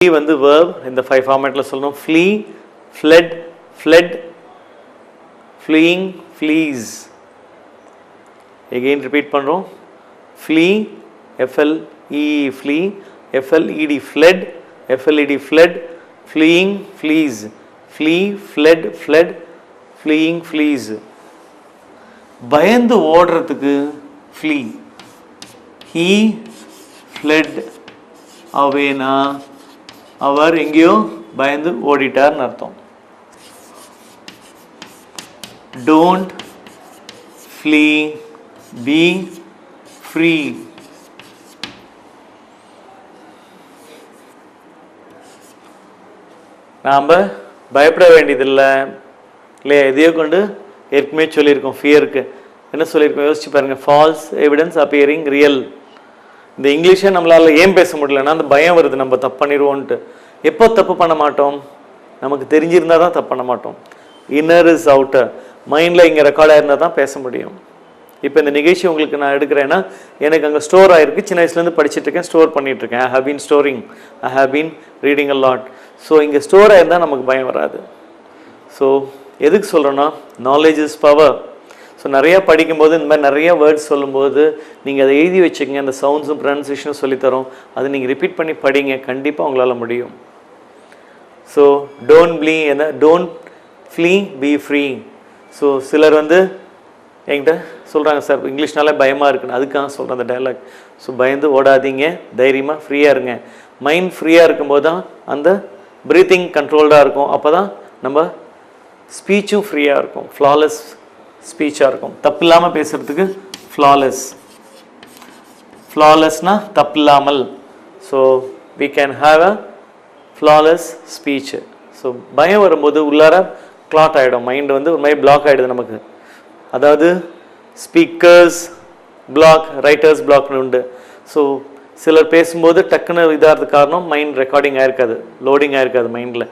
Flea வந்து verb இந்த five ஃபார்மேட்டில் சொல்லணும் flee fled fled fleeing flees again repeat பண்ணுறோம் flee F L E flee F L E D fled F L E D fled fleeing flees flee fled fled fleeing flees பயந்து ஓடுறதுக்கு flea he ஃப்ளெட் அவேனா அவர் எங்கேயோ பயந்து ஓடிட்டார்னு அர்த்தம். Don't flee be free நாம் பயப்பட வேண்டியதில்லை. இல்லையா? இதையே கொண்டு ஏற்கனவே சொல்லியிருக்கோம். ஃபியருக்கு என்ன சொல்லியிருக்கோம்? யோசிச்சு பாருங்கள் ஃபால்ஸ் எவிடன்ஸ் அப்பியரிங் ரியல் இந்த இங்கிலீஷை நம்மளால் ஏன் பேச முடியலன்னா அந்த பயம் வருது. நம்ம தப்பு பண்ணிடுவோன்ட்டு எப்போ தப்பு பண்ண மாட்டோம்? நமக்கு தெரிஞ்சிருந்தால் தான் தப்பு பண்ண மாட்டோம். இன்னர் இஸ் அவுட்டர் மைண்டில் இங்கே ரெக்கார்டாக இருந்தால் தான் பேச முடியும். இப்போ இந்த நிகழ்ச்சி உங்களுக்கு நான் எடுக்கிறேன்னா எனக்கு அங்கே ஸ்டோர் ஆகிருக்கு சின்ன வயசுலேருந்து படிச்சுட்டு இருக்கேன் ஸ்டோர் பண்ணிகிட்ருக்கேன் I have been storing I have been reading a lot so இங்கே ஸ்டோர் ஆயிருந்தால் நமக்கு பயம் வராது. ஸோ எதுக்கு சொல்கிறேன்னா நாலேஜ் இஸ் பவர் ஸோ நிறையா படிக்கும்போது இந்த மாதிரி நிறையா வேர்ட்ஸ் சொல்லும்போது நீங்கள் அதை எழுதி வச்சுக்கங்க அந்த சவுண்ட்ஸும் ப்ரனன்சியேஷனும் சொல்லித்தரோம். அதை நீங்கள் ரிப்பீட் பண்ணி படிங்க கண்டிப்பாக உங்களால் முடியும். ஸோ டோன்ட் ப்ளீ என்ன don't flee be free so சிலர் வந்து என்கிட்ட சொல்கிறாங்க சார் இங்கிலீஷ்னாலே பயமாக இருக்குன்னு. அதுக்காக சொல்கிறேன் அந்த டைலாக் ஸோ பயந்து ஓடாதீங்க தைரியமாக ஃப்ரீயாக இருங்க. மைண்ட் ஃப்ரீயாக இருக்கும்போது தான் அந்த ப்ரீத்திங் கண்ட்ரோல்டாக இருக்கும். அப்போ தான் நம்ம ஸ்பீச்சும் ஃப்ரீயாக இருக்கும். ஃப்ளாலெஸ் ஸ்பீச்சாக இருக்கும் தப்பு இல்லாமல் பேசுகிறதுக்கு ஃப்ளாலெஸ் ஃப்ளாலெஸ்னால் தப்பு இல்லாமல் so we can have a flawless speech so பயம் வரும்போது உள்ளார கிளாட் ஆகிடும் மைண்டு வந்து ஒரு மாதிரி பிளாக் ஆகிடுது நமக்கு. அதாவது ஸ்பீக்கர்ஸ் பிளாக் ரைட்டர்ஸ் பிளாக்னு உண்டு. ஸோ சிலர் பேசும்போது டக்குன்னு இதாகிறது காரணம் மைண்ட் ரெக்கார்டிங் ஆகிருக்காது லோடிங் ஆகிருக்காது மைண்டில்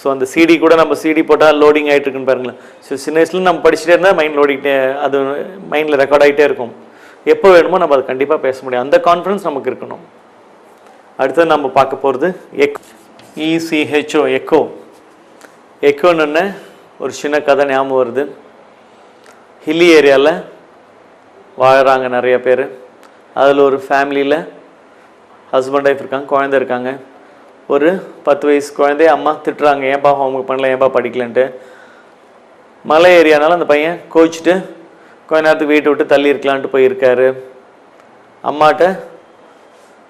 ஸோ அந்த சிடி கூட நம்ம சிடி போட்டால் லோடிங் ஆகிட்டு இருக்குன்னு பாருங்களேன். ஸோ சின்ன வயசுல நம்ம படிச்சுட்டே இருந்தால் மைண்ட் லோடிக்கிட்டே அது மைண்டில் ரெக்கார்ட் ஆகிட்டே இருக்கும். எப்போ வேணுமோ நம்ம அது கண்டிப்பாக பேச முடியும். அந்த கான்ஃபிடன்ஸ் நமக்கு இருக்கணும். அடுத்தது நம்ம பார்க்க போகிறது எக் இசிஹெச்ஓ எக்கோ எக்கோன்னு ஒரு சின்ன கதை ஞாபகம் வருது. ஹில்லி ஏரியாவில் வாழ்கிறாங்க நிறைய பேர். அதில் ஒரு ஃபேமிலியில் ஹஸ்பண்ட் ஒய்ஃப் இருக்காங்க குழந்தை இருக்காங்க. ஒரு பத்து வயசு குழந்தைய அம்மா திட்டுறாங்க ஏன்பா ஹோம்ஒர்க் பண்ணல ஏன்பா படிக்கலன்ட்டு. மலை ஏரியானால அந்த பையன் கோச்சிட்டு கொஞ்ச நேரத்துக்கு வீட்டை விட்டு தள்ளி இருக்கலான்ட்டு போயிருக்காரு. அம்மாட்ட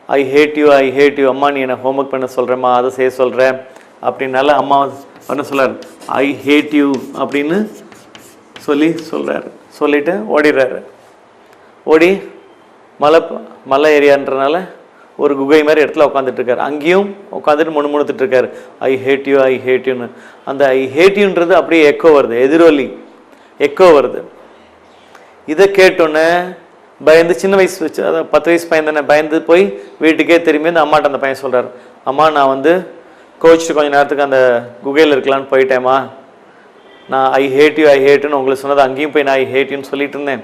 I hate you I hate you அம்மா நீ என்னை ஹோம்ஒர்க் பண்ண சொல்கிறேம்மா அதை செய்ய சொல்கிறேன் அப்படின்னால அம்மா பண்ண சொல்கிறார் ஐ ஹேட் யூ அப்படின்னு சொல்லி சொல்கிறாரு சொல்லிவிட்டு ஓடிடுறாரு. ஓடி மலை மலை ஏரியான்றனால ஒரு குகை மாதிரி இடத்துல உட்காந்துட்டு இருக்காரு அங்கேயும் உட்காந்துட்டு முணு முணுத்துட்டு இருக்காரு I hate you I hate யூன்னு அந்த ஐ ஹேட் யூன்றது அப்படியே எக்கோ வருது எதிரொலி. எக்கோ வருது. இதை கேட்டோன்னே பயந்து சின்ன வயசு வச்சு அதான் பத்து வயசு பையன் தானே பயந்து போய் வீட்டுக்கே திரும்பி அந்த அம்மாட்ட அந்த பையன் சொல்கிறார் அம்மா நான் வந்து கோச்சிட்டு கொஞ்சம் நேரத்துக்கு அந்த குகையில் இருக்கலான்னு போயிட்டேம்மா. நான் ஐ ஹேட் யூ ஐ ஹேட்டுன்னு உங்களுக்கு சொன்னது அங்கேயும் போய் நான் ஐ ஹேட் யூன்னு சொல்லிட்டு இருந்தேன்.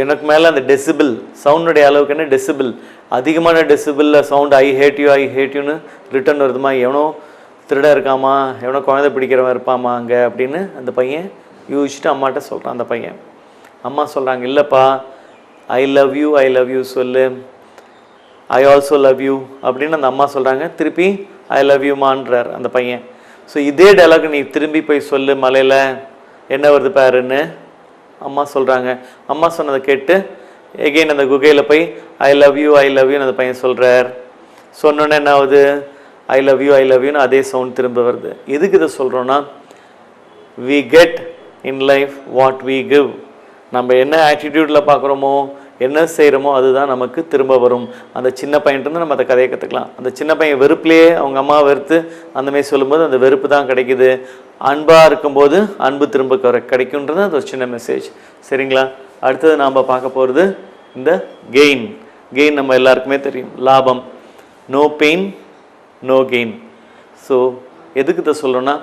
எனக்கு மேலே அந்த டெசிபிள் சவுண்டுடைய அளவுக்கு என்ன டெசிபிள் அதிகமான டெசிபிளில் sound I hate you I hate யூன்னு ரிட்டர்ன் வருதுமா? எவனோ திருட இருக்காமா? எவனோ குழந்தை பிடிக்கிறவன் இருப்பாமா அங்கே அப்படின்னு அந்த பையன் யூகிச்சுட்டு அம்மாட்ட சொல்கிறான் அந்த பையன். அம்மா சொல்கிறாங்க இல்லைப்பா I love you I love you சொல்லு. ஐ ஆல்சோ லவ் யூ அப்படின்னு அந்த அம்மா சொல்கிறாங்க திருப்பி ஐ லவ் யூமான்றார் அந்த பையன். ஸோ இதே டைலாக் நீ திரும்பி போய் சொல்லு மலையில். என்ன வருது பாருன்னு. அம்மா சொல்கிறாங்க அம்மா சொன்னதை கேட்டு எகெயின் அந்த குகையில் போய் I love you I love யூன்னு அந்த பையன் சொல்கிறார் சொன்னோன்னே என்ன ஆகுது? I love you I love யூன்னு அதே சவுண்ட் திரும்ப வருது. எதுக்கு இதை சொல்கிறோன்னா we get in life what we give நம்ம என்ன ஆட்டிடியூட்டில் பார்க்குறோமோ என்ன செய்கிறோமோ அதுதான் நமக்கு திரும்ப வரும். அந்த சின்ன பையன்ட்டு நம்ம அந்த கதையை கற்றுக்கலாம் அந்த சின்ன பையன் வெறுப்புலேயே அவங்க அம்மா வெறுத்து அந்தமாரி சொல்லும்போது அந்த வெறுப்பு தான் கிடைக்குது. அன்பாக இருக்கும்போது அன்பு திரும்ப கிடைக்குன்றது அது ஒரு சின்ன மெசேஜ் சரிங்களா? அடுத்தது நாம் பார்க்க போகிறது இந்த கெயின் கெயின் நம்ம எல்லாருக்குமே தெரியும். லாபம். No pain no gain so எதுக்கு இதை சொல்கிறோன்னா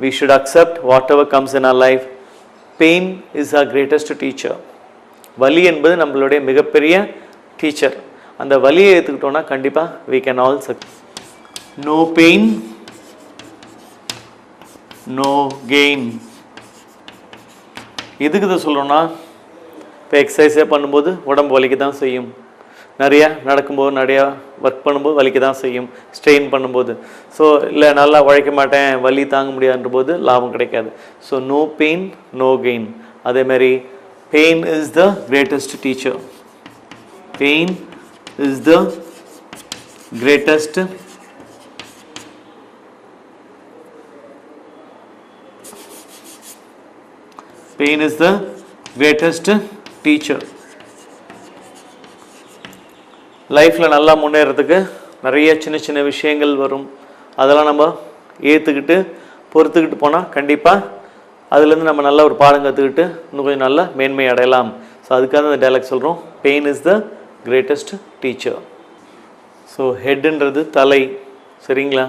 we should accept whatever comes in our life. Pain is our greatest teacher. வலி என்பது நம்மளுடைய மிகப்பெரிய டீச்சர் அந்த வலியை எடுத்துக்கிட்டோன்னா கண்டிப்பாக we can all succeed no pain no gain எதுக்கு இதை சொல்கிறோன்னா இப்போ எக்ஸசைஸே பண்ணும்போது உடம்பு வலிக்கு தான் செய்யும். நிறையா நடக்கும்போது நிறையா ஒர்க் பண்ணும்போது வலிக்கு தான் செய்யும். ஸ்ட்ரெயின் பண்ணும்போது. ஸோ இல்லை நல்லா உழைக்க மாட்டேன் வலி தாங்க முடியாதுன்ற போது லாபம் கிடைக்காது. So no pain no gain அதேமாதிரி pain is the greatest teacher pain is the greatest pain is the greatest teacher லைஃப்பில் நல்லா முன்னேறதுக்கு நிறைய சின்ன சின்ன விஷயங்கள் வரும். அதெல்லாம் நம்ம ஏற்றுக்கிட்டு பொறுத்துக்கிட்டு போனால் கண்டிப்பாக அதுலேருந்து நம்ம நல்ல ஒரு பாடம் கற்றுக்கிட்டு இன்னும் கொஞ்சம் நல்லா மேன்மை அடையலாம். ஸோ அதுக்காக அந்த டைலாக் சொல்கிறோம் pain is the greatest teacher so ஹெட்டுன்றது தலை. சரிங்களா?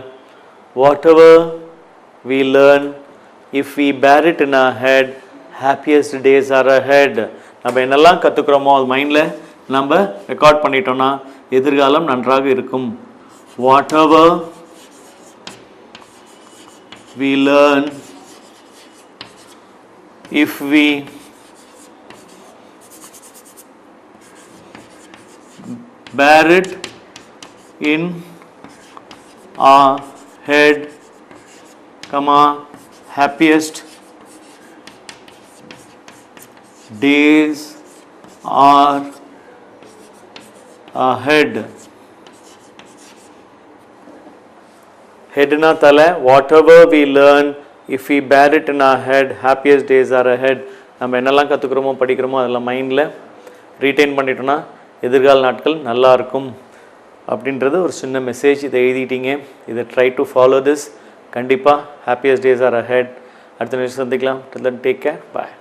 Whatever we learn if we bear it in a head happiest days are ahead நம்ம என்னெல்லாம் கற்றுக்குறோமோ அது மைண்டில் நம்ம ரெக்கார்ட் பண்ணிட்டோம்னா எதிர்காலம் நன்றாக இருக்கும். Whatever we learn if we bear it in our head comma happiest days are ahead. Head na tala whatever we learn if we bear it in our head happiest days are ahead நம்ம என்னெல்லாம் கற்றுக்குறோமோ படிக்கிறோமோ அதெல்லாம் மைண்டில் retain பண்ணிட்டோன்னா எதிர்கால நாட்கள் நல்லா இருக்கும். அப்படின்றது ஒரு சின்ன மெசேஜ் இதை எழுதிட்டீங்க. இதை ட்ரை டு ஃபாலோ திஸ் கண்டிப்பாக happiest days are ahead அடுத்த நிமிஷம் சந்திக்கலாம். Take care bye